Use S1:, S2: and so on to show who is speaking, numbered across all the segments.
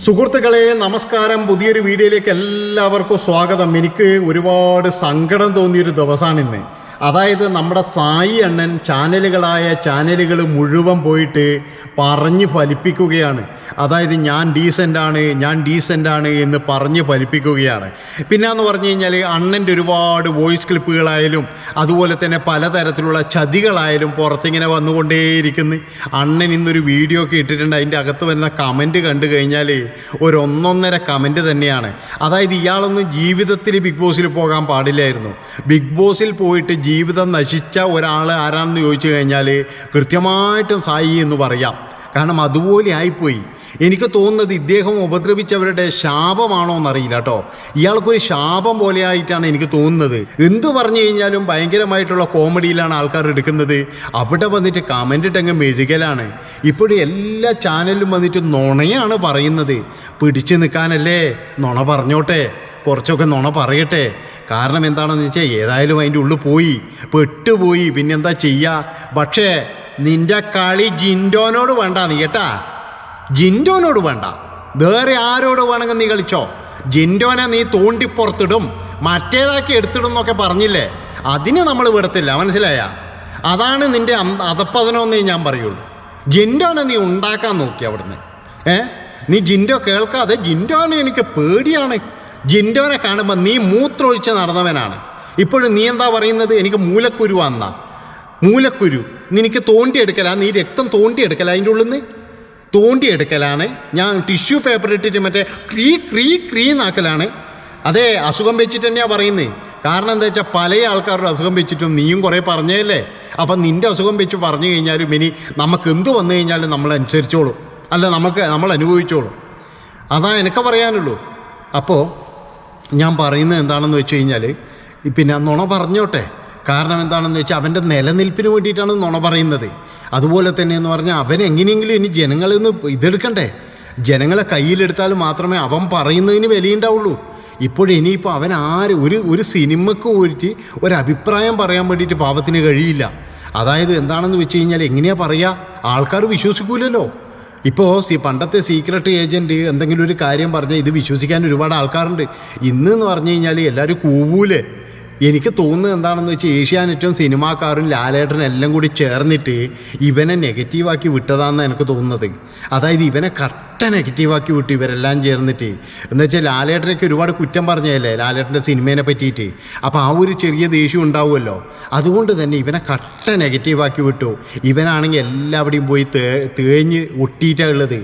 S1: സുഹൃത്തുക്കളെ നമസ്കാരം. പുതിയൊരു വീഡിയോയിലേക്ക് എല്ലാവർക്കും സ്വാഗതം. എനിക്ക് ഒരുപാട് സങ്കടം തോന്നിയൊരു ദിവസമാണ് ഇന്ന് അതായത് നമ്മുടെ സായി അണ്ണൻ ചാനലുകളായ ചാനലുകൾ മുഴുവൻ പോയിട്ട് പറഞ്ഞ് ഫലിപ്പിക്കുകയാണ്. അതായത് ഞാൻ ഡീസന്റാണ് ഞാൻ ഡീസന്റാണ് എന്ന് പറഞ്ഞ് ഫലിപ്പിക്കുകയാണ്. പിന്നെ എന്ന് പറഞ്ഞു കഴിഞ്ഞാൽ അണ്ണന്റെ ഒരുപാട് വോയിസ് ക്ലിപ്പുകളായാലും അതുപോലെ തന്നെ പലതരത്തിലുള്ള ചതികളായാലും പുറത്തിങ്ങനെ വന്നുകൊണ്ടേയിരിക്കുന്നു. അണ്ണൻ ഇന്നൊരു വീഡിയോ ഒക്കെ ഇട്ടിട്ടുണ്ട് അതിന്റെ അകത്ത് വരുന്ന കമന്റ് കണ്ടു കഴിഞ്ഞാൽ ഒരു ഒന്നൊന്നര കമന്റ് തന്നെയാണ്. അതായത് ഇയാളൊന്നും ജീവിതത്തിൽ ബിഗ് ബോസിൽ പോകാൻ പാടില്ലായിരുന്നു. ബിഗ് ബോസിൽ പോയിട്ട് ജീവിതം നശിച്ച ഒരാൾ ആരാണെന്ന് ചോദിച്ചു കഴിഞ്ഞാൽ കൃത്യമായിട്ടും സായി എന്ന് പറയാം. കാരണം അതുപോലെ ആയിപ്പോയി. എനിക്ക് തോന്നുന്നത് ഇദ്ദേഹം ഉപദ്രവിച്ചവരുടെ ശാപമാണോ എന്നറിയില്ല കേട്ടോ. ഇയാൾക്കൊരു ശാപം പോലെ ആയിട്ടാണ് എനിക്ക് തോന്നുന്നത്. എന്തു പറഞ്ഞു കഴിഞ്ഞാലും ഭയങ്കരമായിട്ടുള്ള കോമഡിയിലാണ് ആൾക്കാർ എടുക്കുന്നത്. അവിടെ വന്നിട്ട് കമന്റ് ഇട്ടങ്ങ് മെഴുകലാണ്. ഇപ്പോഴും എല്ലാ ചാനലിലും വന്നിട്ട് നുണയാണ് പറയുന്നത്. പിടിച്ചു നിൽക്കാനല്ലേ? നുണ പറഞ്ഞോട്ടെ. കുറച്ചൊക്കെ നുണ പറയട്ടെ. കാരണം എന്താണെന്ന് വെച്ചാൽ ഏതായാലും അതിന്റെ ഉള്ളിൽ പോയി. പെട്ടുപോയി. പിന്നെന്താ ചെയ്യുക പക്ഷേ നിന്റെ കളി ജിൻഡോനോട് വേണ്ട നീ കേട്ടാ? ജിൻഡോനോട് വേണ്ട. വേറെ ആരോട് വേണമെങ്കിൽ നീ കളിച്ചോ? ജിൻഡോനെ നീ തോണ്ടിപ്പുറത്തിടും. മറ്റേതാക്കി എടുത്തിടും എന്നൊക്കെ പറഞ്ഞില്ലേ? അതിന് നമ്മൾ വിടത്തില്ല. മനസ്സിലായ? അതാണ് നിന്റെ അം- അധപ്പതനമെന്നേ ഞാൻ പറയുള്ളൂ. ജിൻഡോനെ നീ ഉണ്ടാക്കാൻ നോക്കി അവിടുന്ന്. ഏ? നീ ജിൻഡോ കേൾക്കാതെ ജിൻഡോനെ എനിക്ക് പേടിയാണ്. ജിൻഡോനെ കാണുമ്പോൾ നീ മൂത്രമൊഴിച്ച് നടന്നവനാണ്. ഇപ്പോഴും നീ എന്താ പറയുന്നത്? എനിക്ക് മൂലക്കുരു വന്നാ. മൂലക്കുരു. നിനക്ക് തോണ്ടിയെടുക്കലാ നീ രക്തം തോണ്ടിയെടുക്കല അതിന്റെ ഉള്ളിൽ നിന്ന് തോണ്ടിയെടുക്കലാണ് ഞാൻ ടിഷ്യൂ പേപ്പർ ഇട്ടിട്ട് മറ്റേ ക്രീ ക്രീ ക്രീ നാക്കലാണ് അതെ അസുഖം വെച്ചിട്ട് തന്നെയാണ് പറയുന്നത് കാരണം എന്താ വെച്ചാൽ പല ആൾക്കാരുടെ അസുഖം വെച്ചിട്ടും നീയും കുറേ പറഞ്ഞതല്ലേ? അപ്പം നിന്റെ അസുഖം വെച്ച് പറഞ്ഞു കഴിഞ്ഞാലും ഇനി നമുക്ക് എന്ത് വന്നു കഴിഞ്ഞാലും നമ്മൾ അനുസരിച്ചോളൂ. അല്ല നമുക്ക് നമ്മൾ അനുഭവിച്ചോളൂ. അതാ എനിക്ക് പറയാനുള്ളൂ. അപ്പോൾ ഞാൻ പറയുന്നത് എന്താണെന്ന് വെച്ച് കഴിഞ്ഞാൽ പിന്നെ നുണ പറഞ്ഞോട്ടെ. കാരണം എന്താണെന്ന് വെച്ചാൽ അവന്റെ നിലനിൽപ്പിന് വേണ്ടിയിട്ടാണ് നുണ പറയുന്നത്. അതുപോലെ തന്നെ എന്ന് പറഞ്ഞാൽ അവൻ എങ്ങനെയെങ്കിലും ഇനി ജനങ്ങളിൽ നിന്ന് ഇതെടുക്കണ്ടേ? ജനങ്ങളെ കയ്യിലെടുത്താൽ മാത്രമേ അവൻ പറയുന്നതിന് വിലയുണ്ടാവുള്ളൂ. ഇപ്പോഴിനിയിപ്പോൾ അവൻ ആര് ഒരു ഒരു സിനിമക്ക് പോയിട്ട് ഒരഭിപ്രായം പറയാൻ വേണ്ടിയിട്ട് പാവത്തിന് കഴിയില്ല. അതായത് എന്താണെന്ന് വെച്ച് കഴിഞ്ഞാൽ എങ്ങനെയാ പറയുക ആൾക്കാർ വിശ്വസിക്കൂലല്ലോ. ഇപ്പോൾ സി പണ്ടത്തെ സീക്രട്ട് ഏജന്റ് എന്തെങ്കിലും ഒരു കാര്യം പറഞ്ഞാൽ ഇത് വിശ്വസിക്കാൻ ഒരുപാട് ആൾക്കാരുണ്ട്. ഇന്ന് എന്ന് പറഞ്ഞു കഴിഞ്ഞാൽ എല്ലാവരും കൂവൂലേ? എനിക്ക് തോന്നുന്നത് എന്താണെന്ന് വെച്ചാൽ ഏഷ്യാനെറ്റും സിനിമാക്കാരും ലാലേട്ടനും എല്ലാം കൂടി ചേർന്നിട്ട് ഇവനെ നെഗറ്റീവാക്കി വിട്ടതാണെന്ന് എനിക്ക് തോന്നുന്നത്. അതായത് ഇവനെ കട്ട നെഗറ്റീവാക്കി വിട്ടു ഇവരെല്ലാം ചേർന്നിട്ട്. എന്ന് വെച്ചാൽ ലാലേട്ടനൊക്കെ ഒരുപാട് കുറ്റം പറഞ്ഞതല്ലേ ലാലേട്ടന്റെ സിനിമേനെ പറ്റിയിട്ട്. അപ്പോൾ ആ ഒരു ചെറിയ ദേഷ്യം ഉണ്ടാവുമല്ലോ. അതുകൊണ്ട് തന്നെ ഇവനെ കട്ട നെഗറ്റീവാക്കി വിട്ടു. ഇവനാണെങ്കിൽ എല്ലാവിടെയും പോയി തേ തേഞ്ഞ് ഒട്ടിയിട്ടാണ് ഉള്ളത്.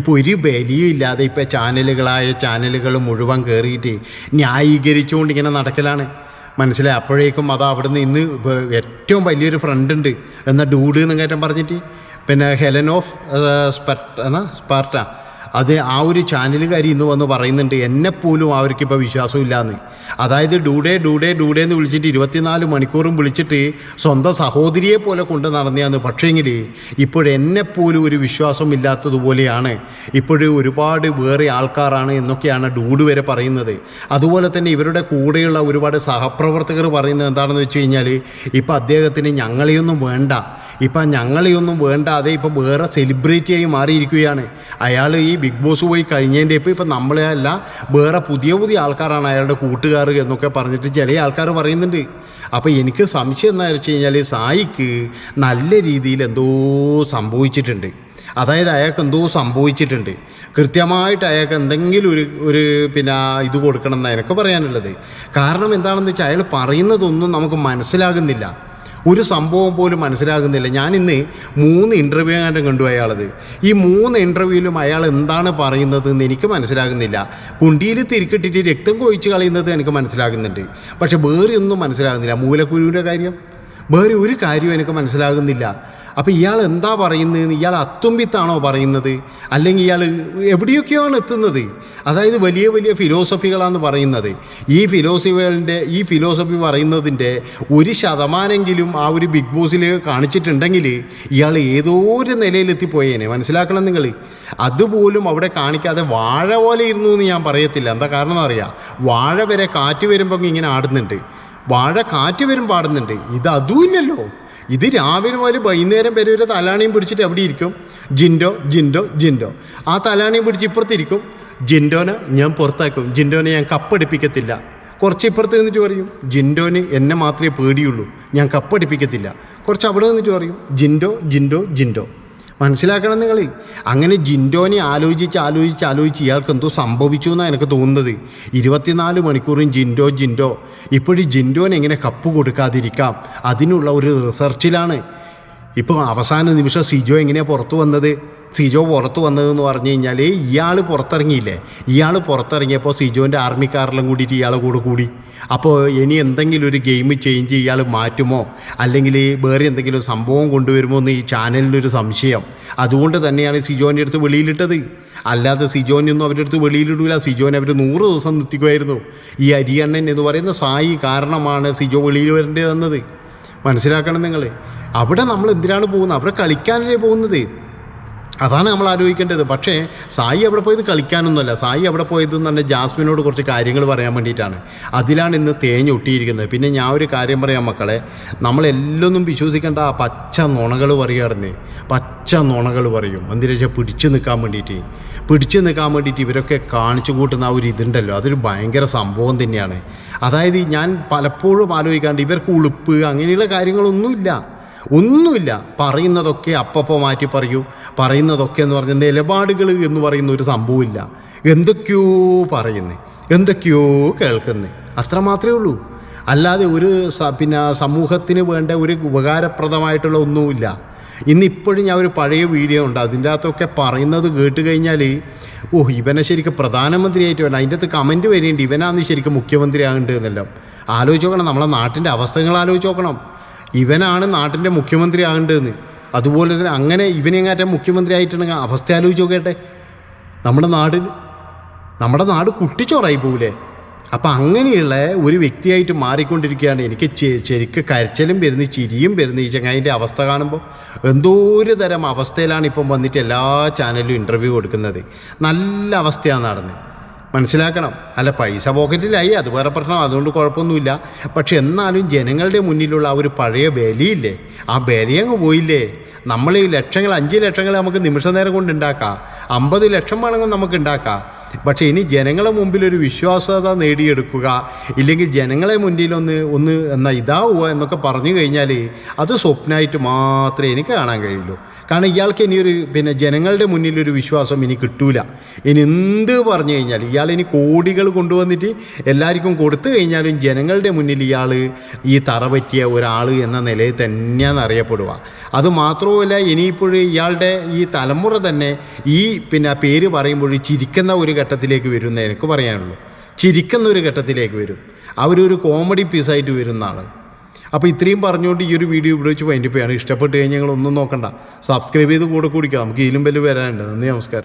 S1: ഇപ്പോൾ ഒരു ബലിയും ഇല്ലാതെ ഇപ്പോൾ ചാനലുകളായ ചാനലുകൾ മുഴുവൻ കയറിയിട്ട് ന്യായീകരിച്ചുകൊണ്ട് ഇങ്ങനെ നടക്കലാണ്. മനസ്സിലായി. അപ്പോഴേക്കും അത് അവിടുന്ന് ഇന്ന് ഏറ്റവും വലിയൊരു ഫ്രണ്ട് ഉണ്ട്. എന്ന ഡൂഡ് എന്നും കയറ്റം പറഞ്ഞിട്ട്. പിന്നെ ഹെലൻ ഓഫ് സ്പെർട്ട് എന്നാ സ്പാർട്ട. അത് ആ ഒരു ചാനലുകാരി ഇന്ന് വന്ന് പറയുന്നുണ്ട് എന്നെപ്പോലും അവർക്കിപ്പോൾ വിശ്വാസമില്ലാന്ന്. അതായത് ഡൂഡേ ഡൂഡേ ഡൂഡേ എന്ന് വിളിച്ചിട്ട് ഇരുപത്തിനാല് മണിക്കൂറും വിളിച്ചിട്ട് സ്വന്തം സഹോദരിയെ പോലെ കൊണ്ട് നടന്നതാണ് പക്ഷേങ്കിൽ ഇപ്പോഴെന്നെപ്പോലും ഒരു വിശ്വാസം ഇല്ലാത്തതുപോലെയാണ് ഇപ്പോഴും ഒരുപാട് വേറെ ആൾക്കാരാണ് എന്നൊക്കെയാണ് ഡൂഡ് വരെ പറയുന്നത്. അതുപോലെ തന്നെ ഇവരുടെ കൂടെയുള്ള ഒരുപാട് സഹപ്രവർത്തകർ പറയുന്നത് എന്താണെന്ന് വെച്ച് കഴിഞ്ഞാൽ ഇപ്പോൾ അദ്ദേഹത്തിന് ഞങ്ങളെയൊന്നും വേണ്ട. ഇപ്പം ഞങ്ങളെയൊന്നും അതേ ഇപ്പം വേറെ സെലിബ്രിറ്റിയായി മാറിയിരിക്കുകയാണ്. അയാൾ ഈ ബിഗ് ബോസ് പോയി കഴിഞ്ഞതിന്റെ ഇപ്പോൾ ഇപ്പം നമ്മളെ അല്ല വേറെ പുതിയ പുതിയ ആൾക്കാരാണ് അയാളുടെ കൂട്ടുകാർ എന്നൊക്കെ പറഞ്ഞിട്ട് ചില ആൾക്കാർ പറയുന്നുണ്ട്. അപ്പോൾ എനിക്ക് സംശയം എന്താ വെച്ച് കഴിഞ്ഞാൽ സായിക്ക് നല്ല രീതിയിൽ എന്തോ സംഭവിച്ചിട്ടുണ്ട്. അതായത് അയാൾക്ക് എന്തോ സംഭവിച്ചിട്ടുണ്ട്. കൃത്യമായിട്ട് അയാൾക്ക് എന്തെങ്കിലും ഒരു ഒരു പിന്നെ ഇത് കൊടുക്കണം എന്നാണ് എനിക്ക് പറയാനുള്ളത്. കാരണം എന്താണെന്ന് വെച്ചാൽ അയാൾ പറയുന്നതൊന്നും നമുക്ക് മനസ്സിലാകുന്നില്ല. ഒരു സംഭവം പോലും മനസ്സിലാകുന്നില്ല. ഞാൻ ഇന്ന് മൂന്ന് ഇന്റർവ്യൂ ഞാൻ കണ്ടു അയാളത്. ഈ മൂന്ന് ഇന്റർവ്യൂവിലും അയാൾ എന്താണ് പറയുന്നത് എന്ന് എനിക്ക് മനസ്സിലാകുന്നില്ല. കുണ്ടിയിൽ തിരിക്കിട്ടിട്ട് രക്തം കൊഴിച്ച് കളയുന്നത് എനിക്ക് മനസ്സിലാകുന്നുണ്ട്. പക്ഷേ വേറെ ഒന്നും മനസ്സിലാകുന്നില്ല. മൂലക്കുരുവിന്റെ കാര്യം. വേറെ ഒരു കാര്യവും എനിക്ക് മനസ്സിലാകുന്നില്ല. അപ്പോൾ ഇയാൾ എന്താ പറയുന്നത്? ഇയാൾ അത്തുമ്പിത്താണോ പറയുന്നത്? അല്ലെങ്കിൽ ഇയാൾ എവിടെയൊക്കെയാണ് എത്തുന്നത്? അതായത് വലിയ വലിയ ഫിലോസഫികളാണ് പറയുന്നത്. ഈ ഫിലോസഫികളുടെ ഈ ഫിലോസഫി പറയുന്നതിന്റെ ഒരു ശതമാനെങ്കിലും ആ ഒരു ബിഗ് ബോസിൽ കാണിച്ചിട്ടുണ്ടെങ്കിൽ ഇയാൾ ഏതോ ഒരു നിലയിലെത്തിപ്പോയേനെ. മനസ്സിലാക്കണം നിങ്ങൾ. അതുപോലും അവിടെ കാണിക്കാതെ വാഴ പോലെ ഇരുന്നു എന്ന് ഞാൻ പറയത്തില്ല. എന്താ കാരണം എന്നറിയാം വാഴ വരെ കാറ്റ് വരുമ്പോൾ ഇങ്ങനെ ആടുന്നുണ്ട്. വാഴ കാറ്റ് വരും പാടുന്നുണ്ട്. ഇത് അതുമില്ലല്ലോ. ഇത് രാവിലെ മുതൽ വൈകുന്നേരം വരെ ഒരു തലാണിയും പിടിച്ചിട്ട് എവിടെ ഇരിക്കും? ജിൻഡോ ജിൻഡോ ജിൻഡോ. ആ തലാണിയും പിടിച്ച് ഇപ്പുറത്തിരിക്കും ജിൻഡോനെ ഞാൻ പുറത്താക്കും. ജിൻഡോനെ ഞാൻ കപ്പടിപ്പിക്കത്തില്ല. കുറച്ച് ഇപ്പുറത്ത് നിന്നിട്ട് പറയും ജിൻഡോന് എന്നെ മാത്രമേ പേടിയുള്ളൂ. ഞാൻ കപ്പടിപ്പിക്കത്തില്ല. കുറച്ച് അവിടെ നിന്നിട്ട് പറയും ജിൻഡോ ജിൻഡോ ജിൻഡോ. മനസ്സിലാക്കണം നിങ്ങൾ അങ്ങനെ ജിൻഡോനെ ആലോചിച്ച് ആലോചിച്ച് ആലോചിച്ച് ഇയാൾക്ക് എന്തോ സംഭവിച്ചു എന്നാണ് എനിക്ക് തോന്നുന്നത്. ഇരുപത്തിനാല് മണിക്കൂറും ജിൻഡോ ജിൻഡോ. ഇപ്പോഴും ജിൻഡോനെങ്ങനെ കപ്പ് കൊടുക്കാതിരിക്കാം? അതിനുള്ള ഒരു റിസർച്ചിലാണ് ഇപ്പോൾ അവസാന നിമിഷം സിജോ എങ്ങനെയാണ് പുറത്തു വന്നത്? സിജോ പുറത്തു വന്നതെന്ന് പറഞ്ഞു കഴിഞ്ഞാൽ ഇയാൾ പുറത്തിറങ്ങിയില്ലേ? ഇയാൾ പുറത്തിറങ്ങിയപ്പോൾ സിജോന്റെ ആർമിക്കാരെല്ലാം കൂടിയിട്ട് ഇയാളെ കൂടെ കൂടി. അപ്പോൾ ഇനി എന്തെങ്കിലും ഒരു ഗെയിം ചേഞ്ച് ഇയാൾ മാറ്റുമോ? അല്ലെങ്കിൽ വേറെ എന്തെങ്കിലും സംഭവം കൊണ്ടുവരുമോ എന്ന് ഈ ചാനലിനൊരു സംശയം. അതുകൊണ്ട് തന്നെയാണ് സിജോന്റെ അടുത്ത് വെളിയിലിട്ടത്. അല്ലാതെ സിജോനൊന്നും അവരുടെ അടുത്ത് വെളിയിലിടൂല. സിജോനെ അവർ നൂറ് ദിവസം നിർത്തിക്കുമായിരുന്നു. ഈ അരിയണ്ണൻ എന്ന് പറയുന്ന സായി കാരണമാണ് സിജോ വെളിയിൽ വരേണ്ടി വന്നത്. മനസ്സിലാക്കണം നിങ്ങൾ അവിടെ നമ്മൾ എന്തിനാണ് പോകുന്നത്? അവിടെ കളിക്കാനല്ലേ പോകുന്നത്? അതാണ് നമ്മൾ ആലോചിക്കേണ്ടത്. പക്ഷേ സായി അവിടെ പോയത് കളിക്കാനൊന്നുമല്ല. സായി അവിടെ പോയത് എന്ന് പറഞ്ഞാൽ ജാസ്മിനോട് കുറച്ച് കാര്യങ്ങൾ പറയാൻ വേണ്ടിയിട്ടാണ്. അതിലാണ് ഇന്ന് തേഞ്ഞൊട്ടിയിരിക്കുന്നത് പിന്നെ ഞാൻ ഒരു കാര്യം പറയാം മക്കളെ. നമ്മളെല്ലൊന്നും വിശ്വസിക്കേണ്ട ആ പച്ച നുണകൾ പറയുകയായിരുന്നേ. പച്ച നുണകൾ പറയും. എന്തിനാ വെച്ചാൽ പിടിച്ചു നിൽക്കാൻ വേണ്ടിയിട്ട്. പിടിച്ചു നിൽക്കാൻ വേണ്ടിയിട്ട് ഇവരൊക്കെ കാണിച്ചു കൂട്ടുന്ന ആ ഒരു ഇതുണ്ടല്ലോ. അതൊരു ഭയങ്കര സംഭവം തന്നെയാണ്. അതായത് ഞാൻ പലപ്പോഴും ആലോചിക്കാണ്ട് ഇവർക്ക് ഉളുപ്പ് അങ്ങനെയുള്ള കാര്യങ്ങളൊന്നുമില്ല. ഒന്നുമില്ല. പറയുന്നതൊക്കെ അപ്പപ്പോൾ മാറ്റി പറയൂ. പറയുന്നതൊക്കെ എന്ന് പറഞ്ഞ നിലപാടുകൾ എന്ന് പറയുന്ന ഒരു സംഭവമില്ല. എന്തൊക്കെയോ പറയുന്നേ. എന്തൊക്കെയോ കേൾക്കുന്നേ. അത്ര മാത്രമേ ഉള്ളൂ. അല്ലാതെ ഒരു പിന്നെ സമൂഹത്തിന് വേണ്ട ഒരു ഉപകാരപ്രദമായിട്ടുള്ള ഒന്നുമില്ല. ഇന്നിപ്പോഴും ഞാൻ ഒരു പഴയ വീഡിയോ ഉണ്ട്. അതിന്റെ അകത്തൊക്കെ പറയുന്നത് കേട്ട് കഴിഞ്ഞാൽ ഓ ഇവനെ ശരിക്കും പ്രധാനമന്ത്രിയായിട്ട് വേണം അതിന്റെ അകത്ത് കമന്റ് വരേണ്ടി ഇവനാന്ന് ശരിക്കും മുഖ്യമന്ത്രി ആകേണ്ടത് എന്നെല്ലാം ആലോചിച്ച് നോക്കണം. നമ്മളെ നാട്ടിന്റെ അവസ്ഥകൾ ആലോചിച്ച് നോക്കണം. ഇവനാണ് നാട്ടിന്റെ മുഖ്യമന്ത്രി ആകേണ്ടതെന്ന്. അതുപോലെ തന്നെ അങ്ങനെ ഇവനെങ്ങാറ്റം മുഖ്യമന്ത്രി ആയിട്ടുണ്ടെങ്കിൽ അവസ്ഥ ആലോചിച്ച് നോക്കട്ടെ. നമ്മുടെ നാട് നമ്മുടെ നാട് കുട്ടിച്ചോറായി പോകില്ലേ അപ്പം അങ്ങനെയുള്ള ഒരു വ്യക്തിയായിട്ട് മാറിക്കൊണ്ടിരിക്കുകയാണ് എനിക്ക് ശരിക്ക് കരച്ചിലും വരുന്നു ചിരിയും വരുന്ന ഈ ചങ്ങായിന്റെ അവസ്ഥ കാണുമ്പോൾ. എന്തോ ഒരു തരം അവസ്ഥയിലാണ് ഇപ്പം വന്നിട്ട് എല്ലാ ചാനലും ഇന്റർവ്യൂ കൊടുക്കുന്നത്. നല്ല അവസ്ഥയാണ് നടന്നത്. മനസ്സിലാക്കണം. അല്ല പൈസ പോക്കറ്റിലായി അത് വേറെ പ്രശ്നം അതുകൊണ്ട് കുഴപ്പമൊന്നുമില്ല. പക്ഷെ എന്നാലും ജനങ്ങളുടെ മുന്നിലുള്ള ആ ഒരു പഴയ വിലയില്ലേ ആ വിലയങ്ങ് പോയില്ലേ? നമ്മൾ ഈ ലക്ഷങ്ങൾ അഞ്ച് ലക്ഷങ്ങൾ നമുക്ക് നിമിഷ നേരം കൊണ്ട് ഉണ്ടാക്കാം. അമ്പത് ലക്ഷം വേണമെങ്കിൽ നമുക്ക് ഉണ്ടാക്കാം. പക്ഷേ ഇനി ജനങ്ങളെ മുമ്പിൽ ഒരു വിശ്വാസത നേടിയെടുക്കുക ഇല്ലെങ്കിൽ ജനങ്ങളെ മുന്നിൽ ഒന്ന് ഒന്ന് എന്നാൽ ഇതാവുക എന്നൊക്കെ പറഞ്ഞു കഴിഞ്ഞാൽ അത് സ്വപ്നമായിട്ട് മാത്രമേ എനിക്ക് കാണാൻ കഴിയുള്ളൂ. കാരണം ഇയാൾക്ക് ഇനിയൊരു പിന്നെ ജനങ്ങളുടെ മുന്നിൽ ഒരു വിശ്വാസം ഇനി കിട്ടൂല. ഇനി എന്ത് പറഞ്ഞു കഴിഞ്ഞാൽ ഇയാൾ ഇനി കോടികൾ കൊണ്ടുവന്നിട്ട് എല്ലാവർക്കും കൊടുത്തു കഴിഞ്ഞാലും ജനങ്ങളുടെ മുന്നിൽ ഇയാൾ ഈ തറ പറ്റിയ ഒരാൾ എന്ന നിലയിൽ തന്നെയാണ് അറിയപ്പെടുക. അത് മാത്രവുമല്ല ഇനിയിപ്പോഴും ഇയാളുടെ ഈ തലമുറ തന്നെ ഈ പിന്നെ പേര് പറയുമ്പോൾ ചിരിക്കുന്ന ഒരു ഘട്ടത്തിലേക്ക് വരും എന്ന് എനിക്ക് പറയാനുള്ളൂ. ചിരിക്കുന്ന ഒരു ഘട്ടത്തിലേക്ക് വരും. അവരൊരു കോമഡി പീസായിട്ട് വരുന്നതാണ് അപ്പോൾ ഇത്രയും പറഞ്ഞുകൊണ്ട് ഈ ഒരു വീഡിയോ ഇവിടെ വെച്ച് വൈൻഡപ്പ് ചെയ്യാണ്. ഇഷ്ടപ്പെട്ട് കഴിഞ്ഞാൽ ഞങ്ങൾ ഒന്നും നോക്കണ്ട. സബ്സ്ക്രൈബ് ചെയ്ത് കൂടെ കൂടിക്കാം. നമുക്ക് ഇതിലും വലിയ വരാനുണ്ട്. നന്ദി നമസ്കാരം.